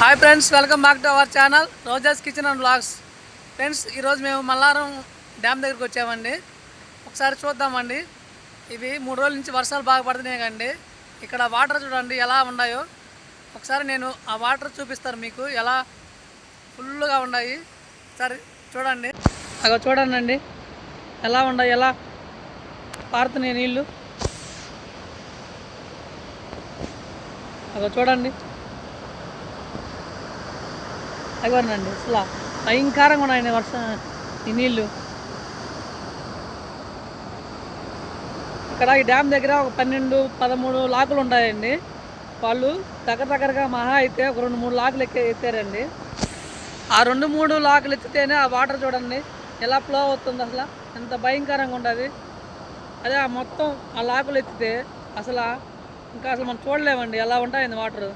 Hi friends welcome back to our channel Roja's kitchen and blogs friends ఈరోజు మేము Mallaram dam దగ్గరికి వచ్చామండి. ఒకసారి చూద్దామండి. ఇవి మూడు రోజుల నుంచి వర్షాలు బాగా పడుతున్నాయి కండి ఇక్కడ వాటర్ చూడండి ఎలా ఉన్నాయో. ఒకసారి నేను ఆ వాటర్ చూపిస్తాను మీకు ఎలా ఫుల్గా ఉన్నాయి. ఒకసారి చూడండి. అగో చూడండి అండి ఎలా ఉన్నాయి ఎలా పారుతున్నాయి నీళ్ళు అగో చూడండి. అగోనండి అసలు భయంకరంగా ఉన్నాయండి వర్షం ఈ నీళ్ళు. ఇక్కడ ఈ డ్యామ్ దగ్గర ఒక పన్నెండు పదమూడు లాకులు ఉంటాయండి. వాళ్ళు దగ్గర దగ్గరగా మహా అయితే ఒక రెండు మూడు లాకులు ఎక్కే ఎత్తారండి ఆ రెండు మూడు లాకులు ఎత్తితేనే ఆ వాటర్ చూడండి ఎలా ఫ్లో అవుతుంది అసలు. ఎంత భయంకరంగా ఉంటుంది అదే ఆ మొత్తం ఆ లాకులు ఎత్తితే అసలు ఇంకా అసలు మనం చూడలేమండి ఎలా ఉంటాయండి వాటర్.